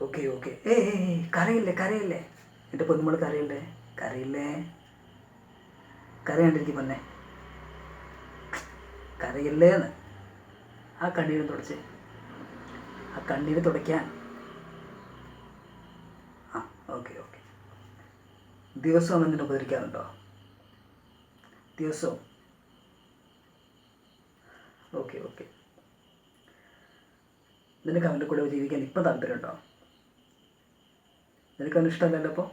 Okay okay ഏ കരയില്ലേ കരയില്ലേ? എന്റെ പൊന്നുമോൾ കരയില്ലേ? കരയില്ലേ? കരയാണ്ടിരിക്കും പൊന്നെ. കരയില്ലേന്ന്. ആ കണ്ണീര് തുടച്ച്. ആ കണ്ണീര് തുടയ്ക്കാൻ. ആ ഓക്കെ ഓക്കെ ദിവസവും എന്തിനു ഉപദ്രവിക്കാറുണ്ടോ? ദിവസവും. ഓക്കെ ഓക്കെ നിനക്ക് അവന്റെ കൂടെ ജീവിക്കാൻ ഇപ്പം താല്പര്യമുണ്ടോ? നിനക്ക് അവന് ഇഷ്ടമല്ലല്ലോ അപ്പോൾ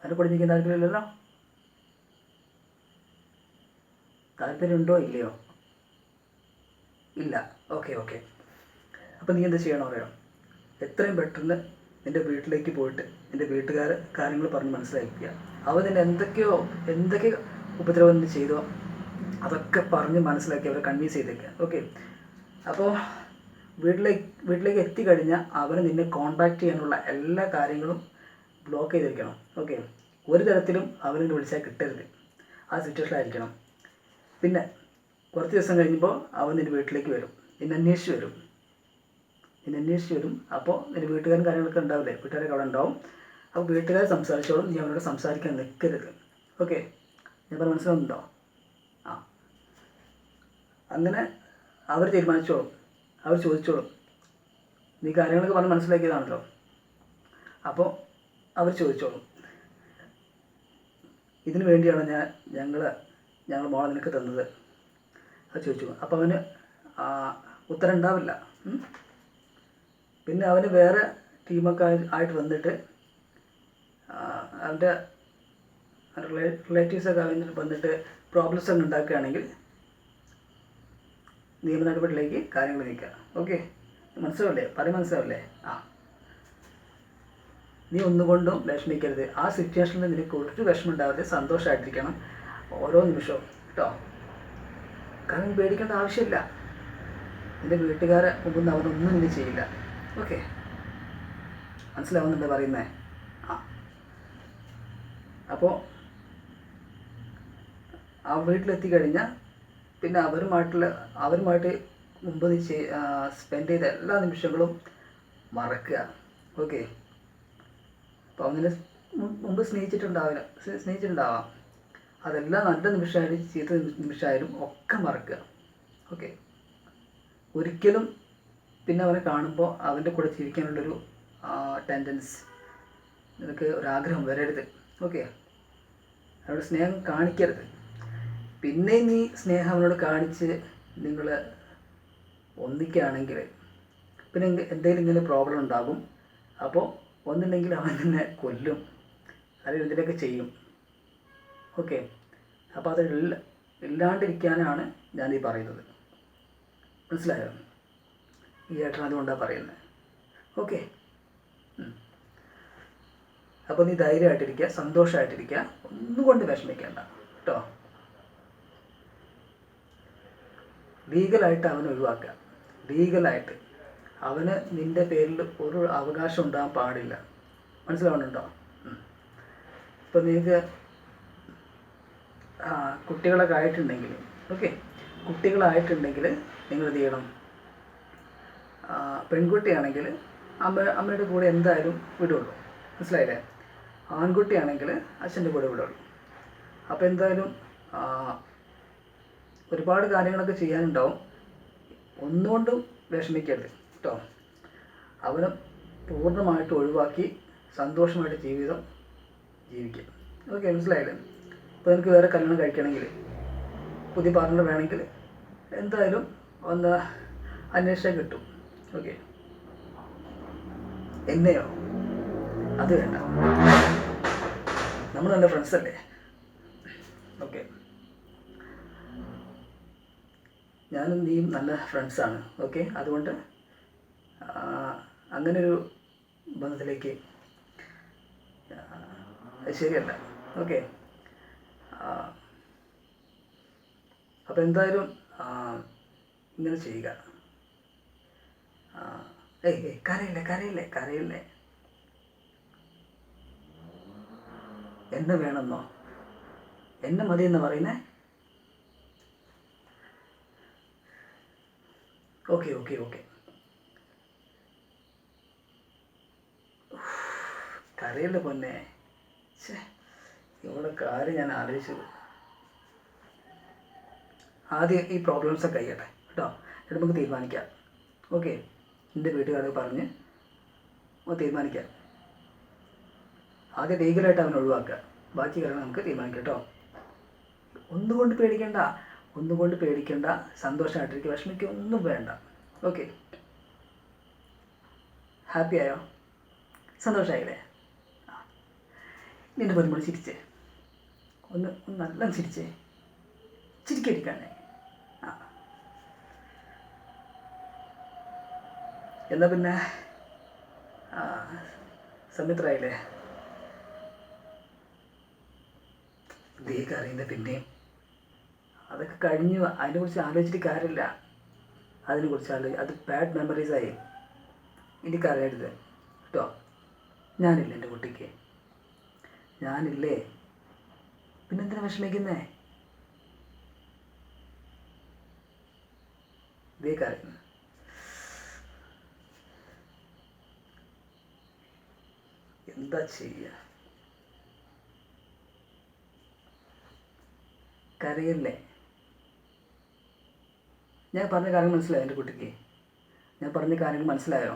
അതിന് പഠിപ്പിക്കാൻ താല്പര്യമില്ലല്ലോ. താല്പര്യമുണ്ടോ ഇല്ലയോ? ഇല്ല. Okay okay. അപ്പോൾ നീ എന്താ ചെയ്യണം അറിയാം എത്രയും പെട്ടെന്ന് നിന്റെ വീട്ടിലേക്ക് പോയിട്ട് നിന്റെ വീട്ടുകാർ കാര്യങ്ങൾ പറഞ്ഞ് മനസ്സിലാക്കിക്കുക. അവർ നിന്നെ എന്തൊക്കെയോ എന്തൊക്കെ ഉപദ്രവം ചെയ്തോ അതൊക്കെ പറഞ്ഞ് മനസ്സിലാക്കി അവരെ കൺവീൻസ് ചെയ്തേക്കുക. ഓക്കെ. അപ്പോൾ വീട്ടിലേക്ക് വീട്ടിലേക്ക് എത്തിക്കഴിഞ്ഞാൽ അവർ നിന്നെ കോൺടാക്ട് ചെയ്യാനുള്ള എല്ലാ കാര്യങ്ങളും ബ്ലോക്ക് ചെയ്ത് വെക്കണം ഓക്കെ ഒരു തരത്തിലും അവനെ വിളിച്ചാൽ കിട്ടരുത്. ആ സിറ്റുവേഷനിലായിരിക്കണം പിന്നെ കുറച്ച് ദിവസം കഴിഞ്ഞപ്പോൾ അവൻ നിന്റെ വീട്ടിലേക്ക് വരും. നിന്നെ അന്വേഷിച്ച് വരും. നിന്നെ അന്വേഷിച്ച് വരും. അപ്പോൾ നിന്റെ വീട്ടുകാരും കാര്യങ്ങളൊക്കെ ഉണ്ടാവില്ലേ? വീട്ടുകാരൊക്കെ അവിടെ ഉണ്ടാവും. അപ്പോൾ വീട്ടുകാർ സംസാരിച്ചോളും. നീ അവരോട് സംസാരിക്കാൻ നിൽക്കരുത് ഓക്കെ ഞാൻ പറഞ്ഞ മനസ്സിലാവുന്നുണ്ടോ? ആ. അങ്ങനെ അവർ തീരുമാനിച്ചോളും. അവർ ചോദിച്ചോളും. നീ കാര്യങ്ങളൊക്കെ പറഞ്ഞ് മനസ്സിലാക്കിയതാണല്ലോ. അപ്പോൾ അവർ ചോദിച്ചോളും. ഇതിനു വേണ്ടിയാണ് ഞാൻ ഞങ്ങൾ ഞങ്ങൾ മോളെ നിനക്ക് തന്നത്? അത് ചോദിച്ചു. അപ്പോൾ അവന് ഉത്തരം ഉണ്ടാവില്ല. പിന്നെ അവന് വേറെ ടീമൊക്കെ ആയിട്ട് വന്നിട്ട് അവന്റെ റിലേറ്റീവ്സൊക്കെ അവന് വന്നിട്ട് പ്രോബ്ലംസ് ഒക്കെ ഉണ്ടാക്കുകയാണെങ്കിൽ നിയമ നടപടിയിലേക്ക് കാര്യങ്ങൾ നീക്കുക. ഓക്കെ? മനസ്സിലാവില്ലേ? പറയും മനസ്സിലാവില്ലേ? ആ. നീ ഒന്നുകൊണ്ടും വിഷമിക്കരുത്. ആ സിറ്റുവേഷനിൽ നിനക്ക് ഒരു വിഷമം സന്തോഷമായിട്ടിരിക്കണം ഓരോ നിമിഷവും. കേട്ടോ കാരണം പേടിക്കേണ്ട ആവശ്യമില്ല. എന്റെ വീട്ടുകാരെ മുമ്പ് നിന്ന് അവനൊന്നും ഇനി ചെയ്യില്ല. ഓക്കെ. മനസ്സിലാവുന്നുണ്ട് പറയുന്നത് ആ. അപ്പോൾ ആ വീട്ടിലെത്തി കഴിഞ്ഞാൽ പിന്നെ അവരുമായിട്ടുള്ള അവരുമായിട്ട് മുമ്പ് നീ സ്പെൻഡ് ചെയ്ത എല്ലാ നിമിഷങ്ങളും മറക്കുക. ഓക്കെ. അപ്പോൾ അവനെ മുമ്പ് സ്നേഹിച്ചിട്ടുണ്ടാവില്ല സ്നേ- സ്നേഹിച്ചിട്ടുണ്ടാവാം. അതെല്ലാം നല്ല നിമിഷമായാലും ചീത്ത നിമി- നിമിഷമായാലും ഒക്കെ മറക്കുക. ഓക്കെ? ഒരിക്കലും പിന്നെ അവനെ കാണുമ്പോൾ അവന്റെ കൂടെ ജീവിക്കാനുള്ളൊരു ടെൻഡൻസ് നിനക്ക് ഒരാഗ്രഹം വരരുത്. ഓക്കെ? അവനോട് സ്നേഹം കാണിക്കരുത്. പിന്നെ നീ സ്നേഹം അവനോട് കാണിച്ച് നിങ്ങൾ ഒന്നിക്കുകയാണെങ്കിൽ പിന്നെ എന്തെങ്കിലും ഇങ്ങനെ പ്രോബ്ലം ഉണ്ടാകും. അപ്പോൾ ഒന്നുണ്ടെങ്കിൽ അവൻ നിന്നെ കൊല്ലും. അല്ലെങ്കിൽ എന്തിനൊക്കെ ചെയ്യും? ഓക്കെ അപ്പോൾ അത് ഇല്ല ഇല്ലാണ്ടിരിക്കാനാണ് ഞാൻ ഈ പറയുന്നത്. മനസ്സിലായോ? ഈ ഏട്ടൻ അതുകൊണ്ടാണ് പറയുന്നത് ഓക്കെ അപ്പോൾ നീ ധൈര്യമായിട്ടിരിക്കുക സന്തോഷമായിട്ടിരിക്കുക ഒന്നുകൊണ്ട് വിഷമിക്കേണ്ട കേട്ടോ ലീഗലായിട്ട് അവനെ ഒഴിവാക്കുക ലീഗലായിട്ട് അവന് നിന്റെ പേരിൽ ഒരു അവകാശം ഉണ്ടാകാൻ പാടില്ല. മനസ്സിലാവുന്നുണ്ടോ? ഇപ്പം നിങ്ങൾക്ക് കുട്ടികളൊക്കെ ആയിട്ടുണ്ടെങ്കിൽ ഓക്കെ. കുട്ടികളായിട്ടുണ്ടെങ്കിൽ നിങ്ങൾ എന്ത് ചെയ്യണം? പെൺകുട്ടിയാണെങ്കിൽ അമ്മ അമ്മയുടെ കൂടെ എന്തായാലും വിടുള്ളൂ. മനസ്സിലായില്ലേ? ആൺകുട്ടിയാണെങ്കിൽ അച്ഛന്റെ കൂടെ വിടുള്ളൂ. അപ്പോൾ എന്തായാലും ഒരുപാട് കാര്യങ്ങളൊക്കെ ചെയ്യാനുണ്ടാവും. ഒന്നുകൊണ്ടും വിഷമിക്കരുത്. കേട്ടോ അവനെ പൂർണമായിട്ട് ഒഴിവാക്കി സന്തോഷമായിട്ട് ജീവിതം ജീവിക്കുക. ഓക്കെ മനസ്സിലായില്ലേ? ഇപ്പോൾ എനിക്ക് വേറെ കല്യാണം കഴിക്കണമെങ്കിൽ പുതിയ പാർട്ണർ വേണമെങ്കിൽ എന്തായാലും ഒന്ന് അന്വേഷിച്ചാൽ കിട്ടും. ഓക്കെ എന്നെയോ? അത് വേണ്ട. നമ്മൾ നല്ല ഫ്രണ്ട്സ് അല്ലേ? ഓക്കെ ഞാനും നീയും നല്ല ഫ്രണ്ട്സാണ് ഓക്കെ അതുകൊണ്ട് അങ്ങനൊരു ബന്ധത്തിലേക്ക് ശരിയല്ല. ഓക്കെ. അപ്പോൾ എന്തായാലും ഇങ്ങനെ ചെയ്യുക. ഏയ് ഏയ് കരയില്ലേ കരയില്ലേ കരയില്ലേ. എന്നെ വേണമെന്നോ? എന്നെ മതി എന്ന് പറയുന്നേ? Okay okay okay. കരയല്ലേ പൊന്നെ. ഇവിടെ കാര്യം ഞാൻ ആലോചിച്ചത്. ആദ്യം ഈ പ്രോബ്ലംസ് ഒക്കെ കഴിയട്ടെ കേട്ടോ? എന്നിട്ട് നമുക്ക് തീരുമാനിക്കാം. ഓക്കെ എന്റെ വീട്ടുകാരെ പറഞ്ഞ് തീരുമാനിക്കാം. ആദ്യം ലീഗലായിട്ട് അവനെ ഒഴിവാക്കുക. ബാക്കി കാര്യങ്ങൾ നമുക്ക് തീരുമാനിക്കാം കേട്ടോ? ഒന്നുകൊണ്ട് പേടിക്കണ്ട ഒന്നുകൊണ്ട് പേടിക്കണ്ട സന്തോഷമായിട്ടിരിക്കുക വിഷമിക്കുക ഒന്നും വേണ്ട. ഓക്കെ ഹാപ്പി ആയോ? സന്തോഷമായില്ലേ. നിന്റെ പെരുമ്പോൾ ചിരിച്ചേ. ഒന്ന് ഒന്ന് നല്ല ചിരിച്ചേ. ചിരിക്കടിക്കാണേ ആ. എന്നാ പിന്നെ ആ സമിത്രായില്ലേ? ദീക്ക് അറിയുന്ന പിന്നെയും. അതൊക്കെ കഴിഞ്ഞു. അതിനെ അതിനെക്കുറിച്ച് ആലോചിച്ചിട്ട് കാര്യമില്ല. അതിനെക്കുറിച്ച് ആലോചി അത് ബാഡ് മെമ്മറീസായി എനിക്കറിയരുത് കേട്ടോ? ഞാനില്ല എന്റെ കുട്ടിക്ക്. ഞാനില്ലേ? പിന്നെന്തിനാ വിഷമിക്കുന്നേ? ഇതേ കാര്യം എന്താ ചെയ്യുക കരയല്ലേ ഞാൻ പറഞ്ഞ കാര്യങ്ങൾ മനസ്സിലായോ എന്റെ കുട്ടിക്ക്? ഞാൻ പറഞ്ഞ കാര്യങ്ങൾ മനസ്സിലായോ?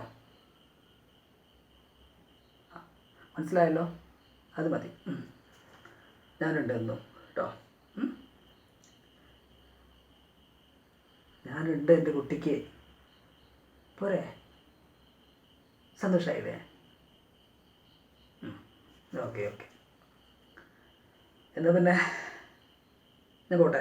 മനസ്സിലായല്ലോ? അത് മതി. ഉം. ഞാനുണ്ട് എന്നും കേട്ടോ. ഞാനുണ്ട് എന്റെ കുട്ടിക്ക്. പോരെ. സന്തോഷമായില്ലേ ഓക്കെ ഓക്കെ. എന്നാൽ പിന്നെ ഞാൻ പോട്ടെ.